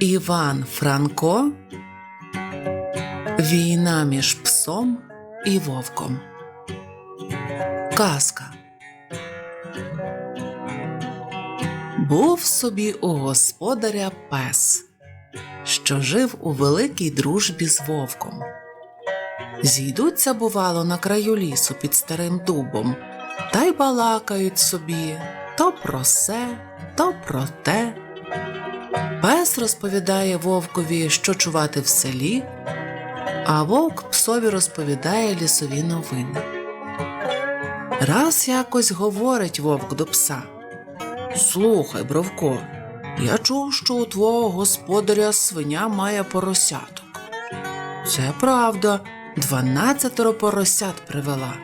Іван Франко Війна між псом і вовком. Казка. Був собі у господаря пес, що жив у великій дружбі з вовком. Зійдуться, бувало, на краю лісу під старим дубом, та й балакають собі то про се, то про те. Пес розповідає вовкові, що чувати в селі, а вовк псові розповідає лісові новини. Раз якось говорить вовк до пса. Слухай, Бровко, я чув, що у твого господаря свиня має поросяток. Це правда, дванадцятеро поросят привела.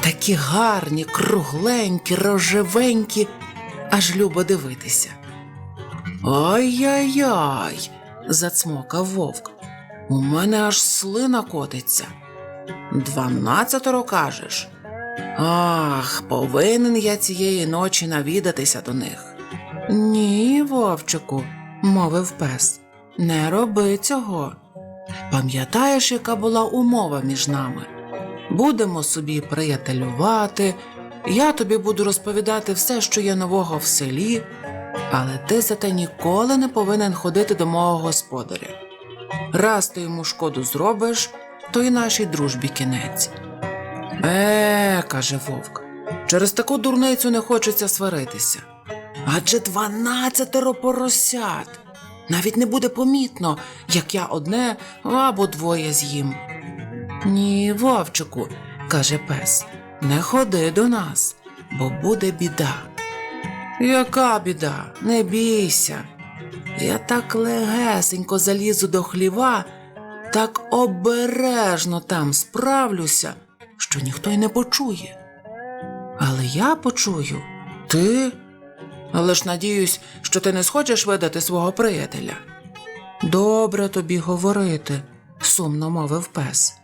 Такі гарні, кругленькі, рожевенькі, аж любо дивитися. Ай-яй-яй, зацмокав вовк. У мене аж слина котиться. Дванадцятеро кажеш. Ах, повинен я цієї ночі навідатися до них. Ні, вовчику, мовив пес, не роби цього. Пам'ятаєш, яка була умова між нами? Будемо собі приятелювати, я тобі буду розповідати все, що є нового в селі, але ти зате ніколи не повинен ходити до мого господаря. Раз ти йому шкоду зробиш, то й нашій дружбі кінець. Е, каже вовк, через таку дурницю не хочеться сваритися. Адже дванадцятеро поросят. Навіть не буде помітно, як я одне або двоє з'їм. Ні, вовчику, каже пес, не ходи до нас, бо буде біда. Яка біда? Не бійся. Я так легесенько залізу до хліва, так обережно там справлюся, що ніхто й не почує. Але я почую, ти. Але ж надіюсь, що ти не схочеш видати свого приятеля. Добре тобі говорити, сумно мовив пес,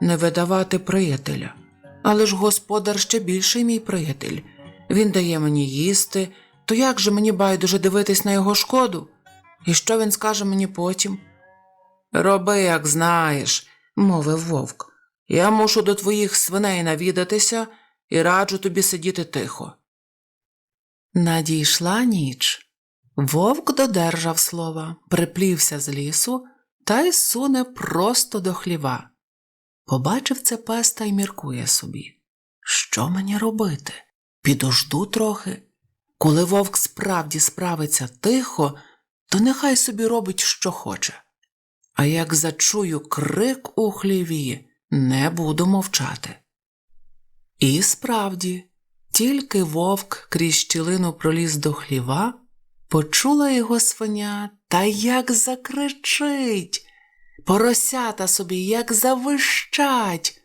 не видавати приятеля. Але ж господар ще більший мій приятель. Він дає мені їсти, то як же мені байдуже дивитись на його шкоду? І що він скаже мені потім? Роби, як знаєш, мовив вовк. Я мушу до твоїх свиней навідатися і раджу тобі сидіти тихо. Надійшла ніч. Вовк додержав слова, приплівся з лісу та й суне просто до хліва. Побачив це пес та й міркує собі. Що мені робити? Підожду трохи. Коли вовк справді справиться тихо, то нехай собі робить, що хоче. А як зачую крик у хліві, не буду мовчати. І справді, тільки вовк крізь щілину проліз до хліва, почула його свиня та як закричить, поросята собі як завищать.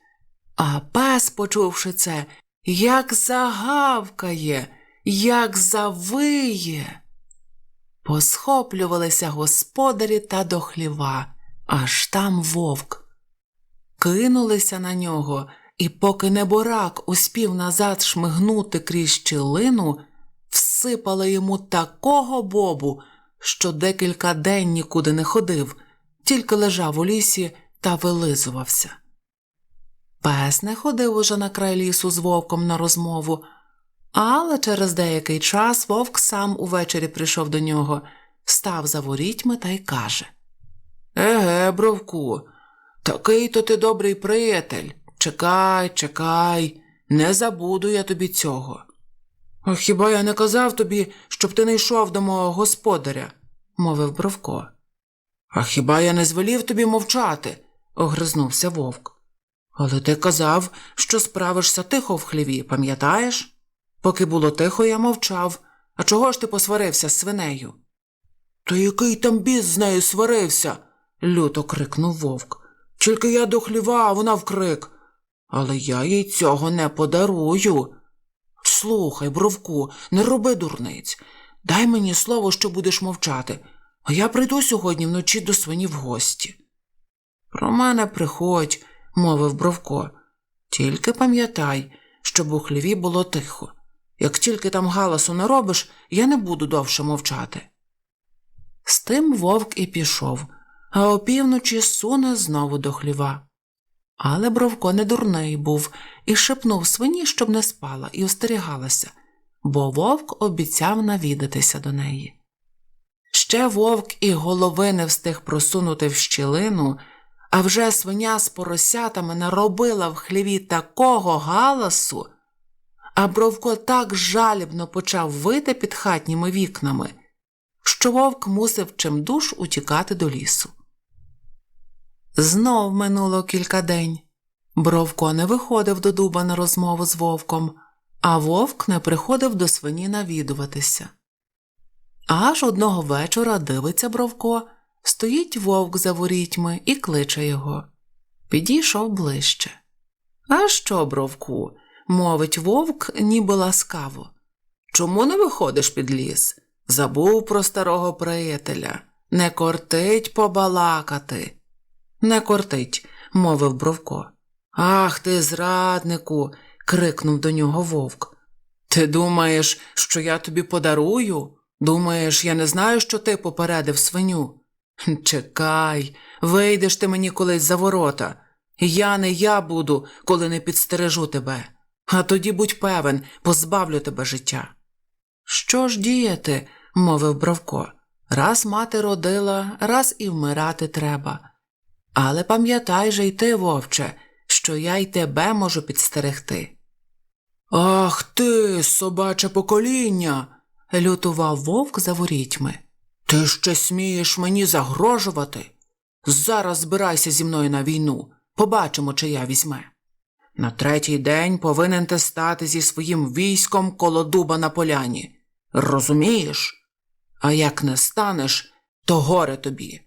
А пес, почувши це, як загавкає, як завиє. Посхоплювалися господарі та до хліва, аж там вовк. Кинулися на нього, і поки неборак успів назад шмигнути крізь щілину, всипали йому такого бобу, що декілька день нікуди не ходив, тільки лежав у лісі та вилизувався. Пес не ходив уже на край лісу з вовком на розмову, але через деякий час вовк сам увечері прийшов до нього, став за ворітьми та й каже Еге, бровку, такий то ти добрий приятель. Чекай, чекай, не забуду я тобі цього. А хіба я не казав тобі, щоб ти не йшов до мого господаря? мовив Бровко. А хіба я не звелів тобі мовчати? огризнувся вовк. Але ти казав, що справишся тихо в хліві, пам'ятаєш? Поки було тихо, я мовчав. А чого ж ти посварився з свинею? То який там біс з нею сварився? люто крикнув вовк. Тільки я до хліва, а вона вкрик. Але я їй цього не подарую. Слухай, бровку, не роби дурниць. Дай мені слово, що будеш мовчати, а я прийду сьогодні вночі до свині в гості. Про мене приходь, мовив Бровко. Тільки пам'ятай, щоб у хліві було тихо. Як тільки там галасу не робиш, я не буду довше мовчати. З тим вовк і пішов, а опівночі суне знову до хліва. Але Бровко не дурний був і шепнув свині, щоб не спала, і остерігалася, бо вовк обіцяв навідатися до неї. Ще вовк і голови не встиг просунути в щілину, а вже свиня з поросятами наробила в хліві такого галасу, а Бровко так жалібно почав вити під хатніми вікнами, що вовк мусив чимдуж утікати до лісу. Знов минуло кілька день. Бровко не виходив до дуба на розмову з вовком, а вовк не приходив до свині навідуватися. Аж одного вечора дивиться Бровко, стоїть вовк за ворітьми і кличе його. Підійшов ближче. А що, Бровку? мовить вовк, ніби ласкаво. Чому не виходиш під ліс? Забув про старого приятеля. Не кортить побалакати. Не кортить, мовив Бровко. Ах ти, зраднику. крикнув до нього вовк. Ти думаєш, що я тобі подарую? Думаєш, я не знаю, що ти попередив свиню? Чекай, вийдеш ти мені колись за ворота. Я не я буду, коли не підстережу тебе. А тоді будь певен, позбавлю тебе життя. Що ж діяти? мовив Бровко. Раз мати родила, раз і вмирати треба. Але пам'ятай же й ти, вовче, що я й тебе можу підстерегти. Ах ти, собаче покоління. лютував вовк за ворітьми. Ти ще смієш мені загрожувати? Зараз збирайся зі мною на війну, побачимо, чи я візьме. На третій день повинен ти стати зі своїм військом коло дуба на поляні. Розумієш? А як не станеш, то горе тобі.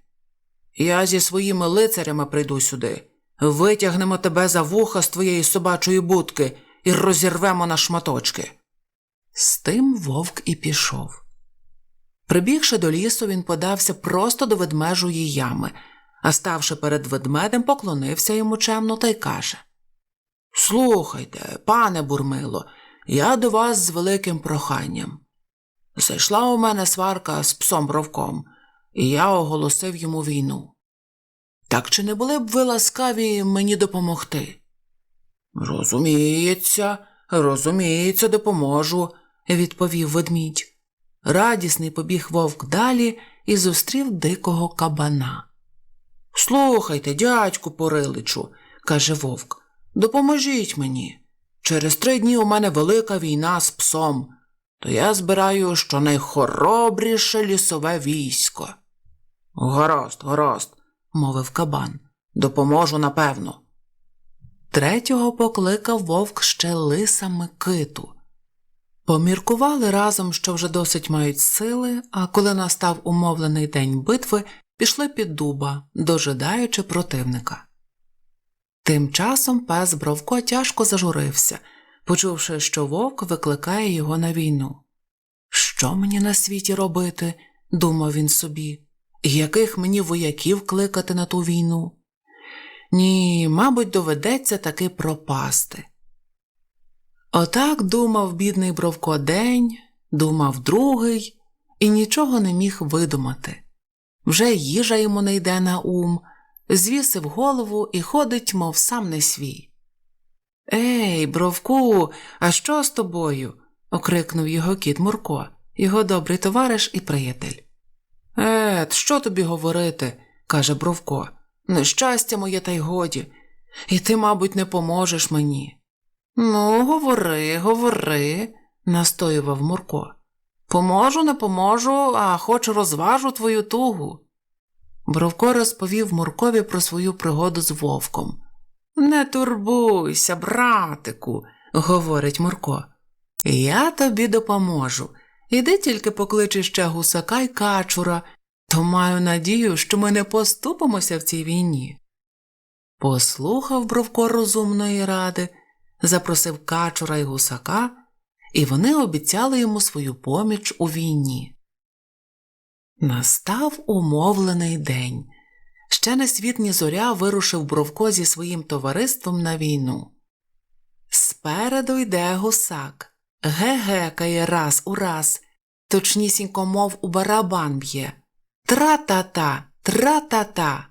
Я зі своїми лицарями прийду сюди, витягнемо тебе за вуха з твоєї собачої будки і розірвемо на шматочки. З тим вовк і пішов. Прибігши до лісу, він подався просто до ведмежої ями, а ставши перед ведмедем, поклонився йому чемно та й каже Слухайте, пане Бурмило, я до вас з великим проханням. Зайшла у мене сварка з псом бровком, і я оголосив йому війну. Так чи не були б ви ласкаві мені допомогти? Розуміється, розуміється, допоможу, відповів ведмідь. Радісний побіг вовк далі і зустрів дикого кабана. Слухайте, дядьку Пориличу, каже вовк, допоможіть мені. Через три дні у мене велика війна з псом, то я збираю щонайхоробріше лісове військо. Гаразд, гаразд, мовив кабан. Допоможу напевно. Третього покликав вовк ще лиса Микиту. Поміркували разом, що вже досить мають сили, а коли настав умовлений день битви, пішли під дуба, дожидаючи противника. Тим часом пес Бровко тяжко зажурився, почувши, що вовк викликає його на війну. Що мені на світі робити? думав він собі, яких мені вояків кликати на ту війну? Ні, мабуть, доведеться таки пропасти. Отак думав бідний Бровко день, думав другий і нічого не міг видумати. Вже їжа йому не йде на ум, звісив голову і ходить, мов сам не свій. Ей, Бровку, а що з тобою? окрикнув його кіт Мурко, його добрий товариш і приятель. Ет, що тобі говорити? каже Бровко. Нещастя моє, та й годі, і ти, мабуть, не поможеш мені. Ну, говори, говори, настоював Мурко. Поможу, не поможу, а хоч розважу твою тугу. Бровко розповів Муркові про свою пригоду з вовком. Не турбуйся, братику, говорить Мурко. Я тобі допоможу. Іди тільки покличи ще гусака й качура, то маю надію, що ми не поступимося в цій війні. Послухав Бровко розумної ради, запросив качура й гусака, і вони обіцяли йому свою поміч у війні. Настав умовлений день. Ще не світ ні зоря вирушив Бровко зі своїм товариством на війну. Спереду йде гусак, гегекає раз у раз, точнісінько, мов у барабан б'є. Тра-та-та, тра-та-та.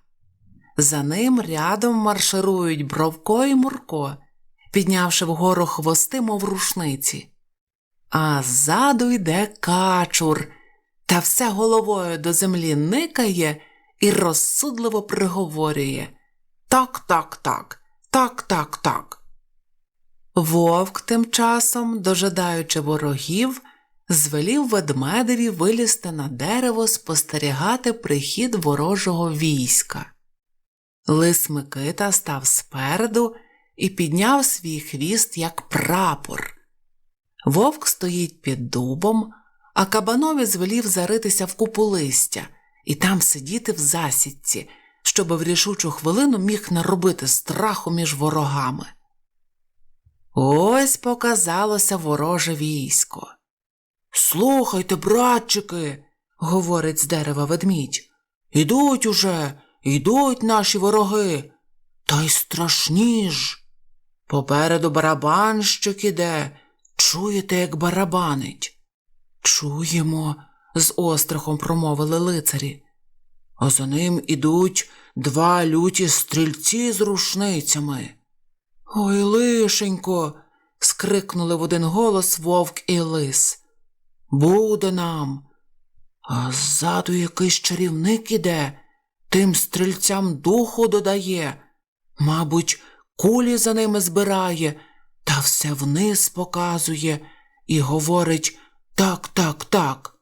За ним рядом марширують Бровко і Мурко, піднявши вгору хвости, мов рушниці. А ззаду йде качур, та все головою до землі никає і розсудливо приговорює Так, так, так, так, так, так. Вовк тим часом, дожидаючи ворогів, звелів ведмедеві вилізти на дерево спостерігати прихід ворожого війська. Лис Микита став спереду і підняв свій хвіст, як прапор. Вовк стоїть під дубом, а кабанові звелів заритися в купу листя і там сидіти в засідці, щоб в рішучу хвилину міг наробити страху між ворогами. Ось показалося вороже військо. Слухайте, братчики, говорить з дерева ведмідь. Ідуть уже, ідуть наші вороги. Та й страшні ж. Попереду барабанщик іде. Чуєте, як барабанить? Чуємо, з острахом промовили лицарі. А за ним ідуть два люті стрільці з рушницями. Ой, лишенько. скрикнули в один голос вовк і лис. Буде нам. А ззаду якийсь чарівник іде, тим стрільцям духу додає. Мабуть, кулі за ними збирає, та все вниз показує і говорить так, так, так.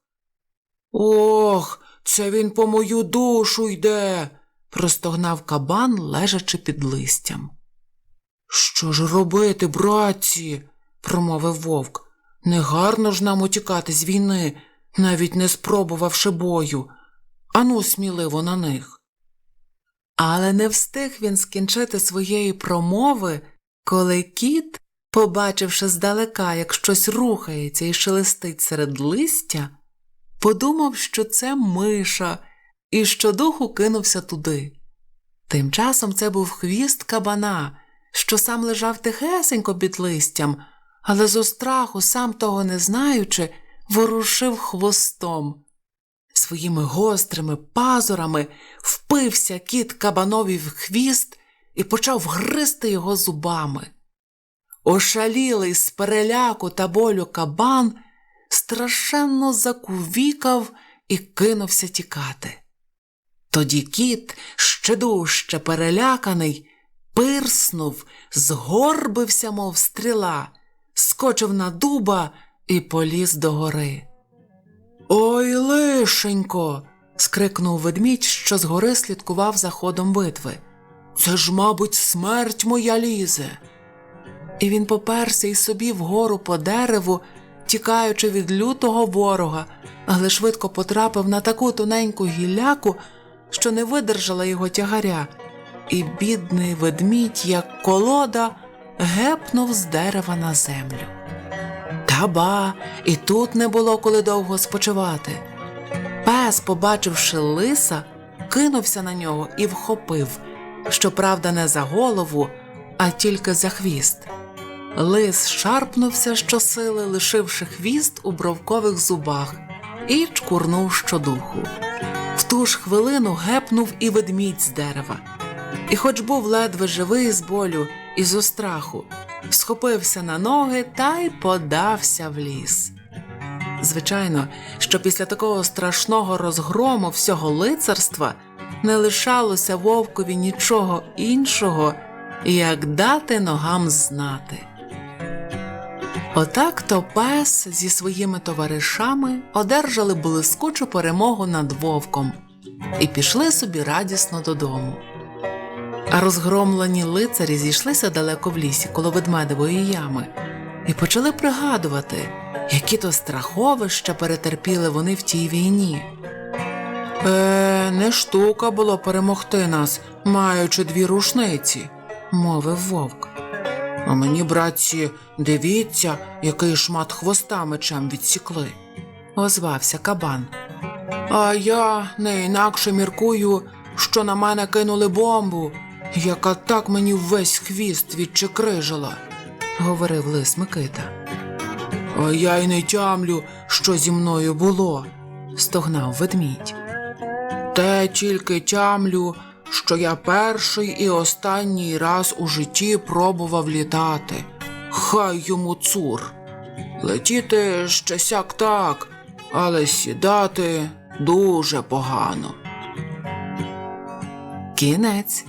Ох, це він по мою душу йде, простогнав кабан, лежачи під листям. Що ж робити, братці? промовив вовк. Негарно ж нам утікати з війни, навіть не спробувавши бою. Ану сміливо на них. Але не встиг він скінчити своєї промови, коли кіт, побачивши здалека, як щось рухається і шелестить серед листя, подумав, що це миша, і щодуху кинувся туди. Тим часом це був хвіст кабана, що сам лежав тихесенько під листям, але зо страху, сам того не знаючи, ворушив хвостом. Своїми гострими пазурами впився кіт кабанові в хвіст і почав гризти його зубами. Ошалілий з переляку та болю кабан страшенно закувікав і кинувся тікати. Тоді кіт, ще дужче переляканий, пирснув, згорбився, мов стріла, скочив на дуба і поліз до гори. Ой, лишенько. скрикнув ведмідь, що згори слідкував за ходом битви. Це ж, мабуть, смерть моя лізе. І він поперся й собі вгору по дереву, тікаючи від лютого ворога, але швидко потрапив на таку тоненьку гілляку, що не видержала його тягаря, і бідний ведмідь, як колода, гепнув з дерева на землю. Та ба, і тут не було коли довго спочивати. Пес, побачивши лиса, кинувся на нього і вхопив, щоправда, не за голову, а тільки за хвіст. Лис шарпнувся щосили, лишивши хвіст у бровкових зубах, і чкурнув щодуху. В ту ж хвилину гепнув і ведмідь з дерева. І, хоч був ледве живий з болю і зо страху, схопився на ноги та й подався в ліс. Звичайно, що після такого страшного розгрому всього лицарства не лишалося вовкові нічого іншого, як дати ногам знати. Отак то пес зі своїми товаришами одержали блискучу перемогу над вовком і пішли собі радісно додому. А розгромлені лицарі зійшлися далеко в лісі коло ведмедової ями і почали пригадувати, які то страховища перетерпіли вони в тій війні. Е, не штука було перемогти нас, маючи дві рушниці, мовив вовк. А мені, братці, дивіться, який шмат хвоста мечем відсікли, озвався кабан. А я не інакше міркую, що на мене кинули бомбу, яка так мені весь хвіст відчекрижила, говорив лис Микита. А я й не тямлю, що зі мною було, стогнав ведмідь. я тільки тямлю, що я перший і останній раз у житті пробував літати. Хай йому цур. Летіти ще сяк так, але сідати дуже погано. Кінець.